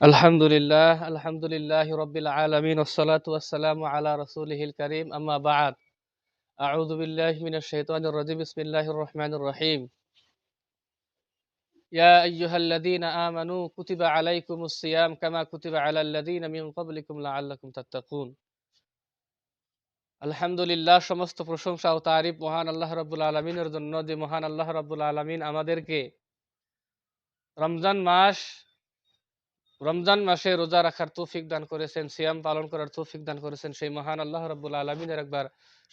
الحمد لله الحمد لله رب العالمين والصلاة والسلام على رسوله الكريم أما بعد أعوذ بالله من الشيطان الرجيم بسم الله الرحمن الرحيم يا أيها الذين آمنوا كتب عليكم الصيام كما كتب على الذين من قبلكم لعلكم تتقون আলহামদুলিল্লাহ সমস্ত প্রশংসা ও তারিফ মহান আল্লাহ রাব্বুল আলমিনের জন্য যে মহান আল্লাহ রাব্বুল আলমিন আমাদেরকে রমজান মাস রমজান মাসে রোজা রাখার তৌফিক দান করেছেন, সিয়াম পালন করার তৌফিক দান করেছেন সেই মহান আল্লাহ রাব্বুল আলমিনের একবার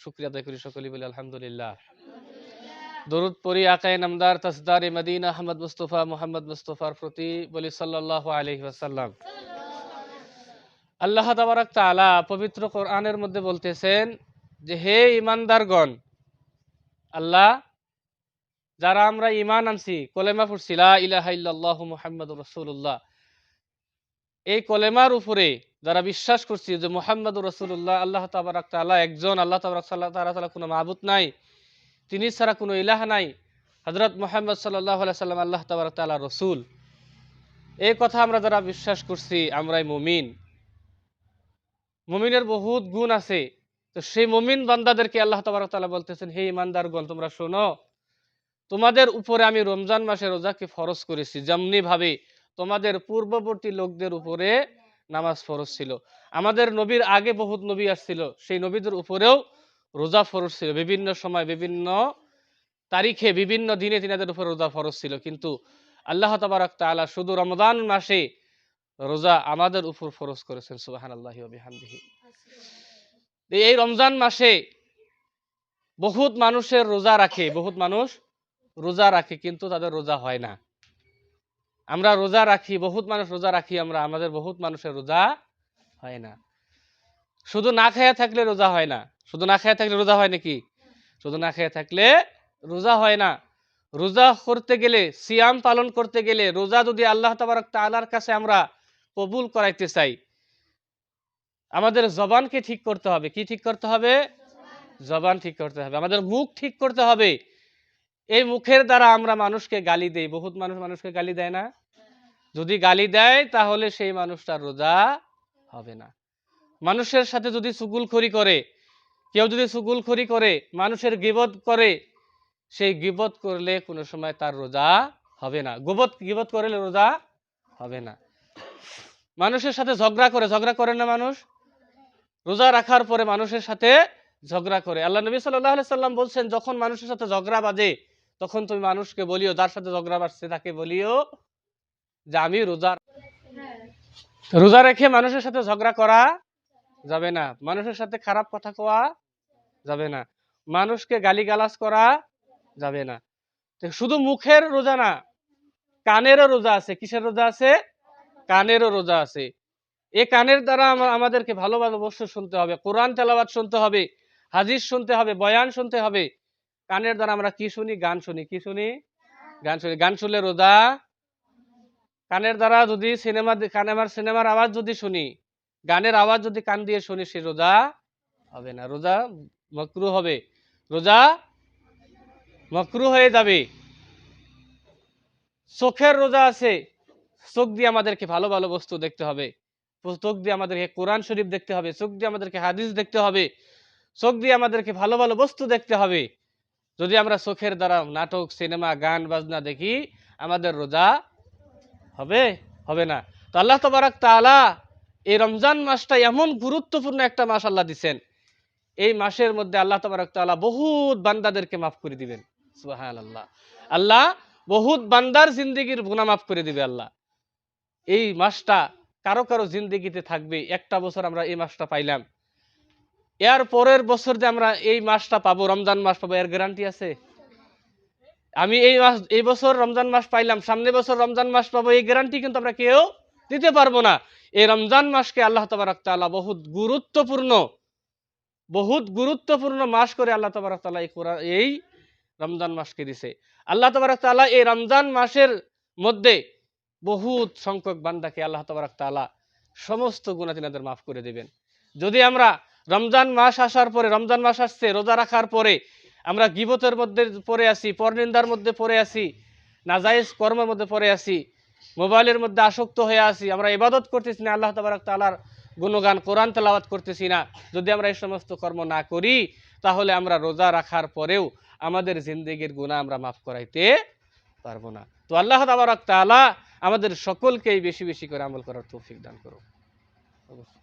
শুক্রিয়া আদায় করি সকলেই বলি আলহামদুলিল্লাহ। দরুদ পরি আকায় নামদার তাসদার মদিনা আহমদ মুস্তফা মোহাম্মদ মুস্তফার প্রতি বলি সাল্লাহ আলহি ওয়াসাল্লাম। আল্লাহ তাবারাক তাআলা পবিত্র কোরআনের মধ্যে বলতেছেন যে, হে ইমানদারগণ আল্লাহ, যারা আমরা ইমান আনছি, কলেমা পড়ছি, লা ইলাহা ইল্লাল্লাহু মুহাম্মাদুর রাসূলুল্লাহ এই কলেমার উপরে যারা বিশ্বাস করছি যে মুহাম্মাদুর রাসূলুল্লাহ, আল্লাহ তাবারাক তাআলা একজন, আল্লাহ তাবারাক সাল্লাহ তাআলা তাআলা কোনো মাবুদ নাই, তিনি ছাড়া কোনো ইলাহ নাই, হযরত মুহাম্মদ আলাইহি সাল্লাম আল্লাহ তাবারাক তাআলা রসূল। এই কথা আমরা যারা বিশ্বাস করছি, আমরাই মুমিন। মুমিনের বহুত গুণ আছে। তো সেই মুমিন বান্দাদেরকে আল্লাহ তালা বলতেছেন, হে ইমানদারগণ, তোমরা শোনো, তোমাদের উপরে আমি রমজান মাসে রোজাকে ফরজ করেছি যেমনি ভাবে তোমাদের পূর্ববর্তী লোকদের উপরে নামাজ ফরজ ছিল। আমাদের নবীর আগে বহুত নবী আসছিল, সেই নবীদের উপরেও রোজা ফরজ ছিল। বিভিন্ন সময়, বিভিন্ন তারিখে, বিভিন্ন দিনে তিনাদের উপরে রোজা ফরজ ছিল। কিন্তু আল্লাহ তাবারক তাআলা শুধু রমজান মাসে রোজা আমাদের উপর ফরজ করেছেন সুবাহান আল্লাহ বিহামদিহি। এই রমজান মাসে বহুত মানুষের রোজা রাখে, বহুত মানুষ রোজা রাখে, কিন্তু তাদের রোজা হয় না। আমরা রোজা রাখি, বহুত মানুষ রোজা রাখি আমরা, আমাদের বহুত মানুষের রোজা হয় না। শুধু না খাইয়া থাকলে রোজা হয় না। শুধু না খাইয়া থাকলে রোজা হয় নাকি? শুধু না খাইয়া থাকলে রোজা হয় না। রোজা করতে গেলে, সিয়াম পালন করতে গেলে, রোজা যদি আল্লাহ তাবারক তাআলার কাছে আমরা কবুল করাইতে চাই, আমাদের জবানকে ঠিক করতে হবে। কি ঠিক করতে হবে? জবান ঠিক করতে হবে। আমাদের মুখ ঠিক করতে হবে। এই মুখের দ্বারা আমরা মানুষকে গালি দেই। বহুত মানুষ মানুষকে গালি দেয় না। যদি গালি দেয়, তাহলে সেই মানুষটার রোজা হবে না। মানুষের সাথে যদি সুগুলখড়ি করে, কেউ যদি সুগুলখড়ি করে, মানুষের গিবত করে, সেই গিবত করলে কোনো সময় তার রোজা হবে না। গোবত, গিবত করলে রোজা হবে না। মানুষের সাথে ঝগড়া করে ঝগড়া করে না মানুষ? রোজা রাখার পরে মানুষের সাথে ঝগড়া করে। আল্লাহ নবী সাল্লাহ সাল্লাম বলছেন, যখন মানুষের সাথে ঝগড়া বাজে, তখন তুমি মানুষকে বলিও, যার সাথে ঝগড়া বাজছে তাকে বলিও যে আমি রোজা রোজা রেখে মানুষের সাথে ঝগড়া করা যাবে না। মানুষের সাথে খারাপ কথা কোয়া যাবে না। মানুষকে গালিগালাজ করা যাবে না। শুধু মুখের রোজা না, কানেরও রোজা আছে। কিসের রোজা আছে? কানেরও রোজা আছে। এ কানের দ্বারা আমাদেরকে ভালো ভালো বস্তু শুনতে হবে। কোরআন তেলাওয়াত শুনতে হবে, হাদিস শুনতে হবে, বয়ান শুনতে হবে। কানের দ্বারা আমরা কি শুনি? গান শুনি। কি শুনি? গান শুনি। গান শুনলে রোজা কানের দ্বারা যদি সিনেমা কানে আমার সিনেমার আওয়াজ যদি শুনি, গানের আওয়াজ যদি কান দিয়ে শুনি, সে রোজা হবে না, রোজা মকরু হবে। রোজা মকরু হয়ে যাবে। চোখের রোজা আছে, চোখ দিয়ে আমাদেরকে ভালো ভালো বস্তু দেখতে হবে। চোখ দিয়ে আমাদেরকে কোরআন শরীফ দেখতে হবে, চোখ দিয়ে আমাদেরকে হাদিস দেখতে হবে, চোখ দিয়ে আমাদেরকে ভালো ভালো বস্তু দেখতে হবে। যদি আমরা চোখের দ্বারা নাটক, সিনেমা, গান, বাজনা দেখি, আমাদের রোজা হবে? হবে না। তো আল্লাহ তবারক তাআলা এই রমজান মাসটা এমন গুরুত্বপূর্ণ একটা মাস আল্লাহ দিছেন। এই মাসের মধ্যে আল্লাহ তবারক তাআলা বহুত বান্দাদেরকে মাফ করে দিবেন। সুবহানাল্লাহ। আল্লাহ আল্লাহ বহুত বান্দার জিন্দিগির গুনাহ মাফ করে দিবে আল্লাহ। এই মাসটা কারও কারও জিন্দিগিতে থাকবে। একটা বছর আমরা এই মাসটা পাইলাম। এর পরের বছর যে আমরা এই মাসটা পাবো, রমজান মাস পাবো, এর গ্যারান্টি আছে? আমি এই মাস, এই বছর রমজান মাস পাইলাম, সামনে বছর রমজান মাস পাবো, এই গ্যারান্টি কিন্তু আমরা কেউ দিতে পারব না। এই রমজান মাসকে আল্লাহ তবারক তাআলা বহুত গুরুত্বপূর্ণ বহুত গুরুত্বপূর্ণ মাস করে আল্লাহ তবারক তাআলা এই কোরআন, এই রমজান মাসকে দিছে। আল্লাহ তবারক তাআলা এই রমজান মাসের মধ্যে বহুত সংখ্যক বান্দাকে আল্লাহ তবারক তাআলা সমস্ত গুণা তিনাদের মাফ করে দিবেন। যদি আমরা রমজান মাস আসার পরে, রমজান মাস আসছে, রোজা রাখার পরে আমরা গিবতের মধ্যে পড়ে আসি পরনিন্দার মধ্যে পড়ে আসি নাজাইজ কর্মের মধ্যে পড়ে আসি মোবাইলের মধ্যে আসক্ত হয়ে আছি, আমরা ইবাদত করতেছি না, আল্লাহ তাবারক তাআলার গুণগান কোরআন তেলাওয়াত করতেছি না। যদি আমরা এই সমস্ত কর্ম না করি, তাহলে আমরা রোজা রাখার পরেও আমাদের জিন্দেগির গুণা আমরা মাফ করাইতে পারব না। তো আল্লাহ তাবারক তালা আমাদের সকলকেই বেশি বেশি করে আমল করার তৌফিক দান করুক। অবশ্যই।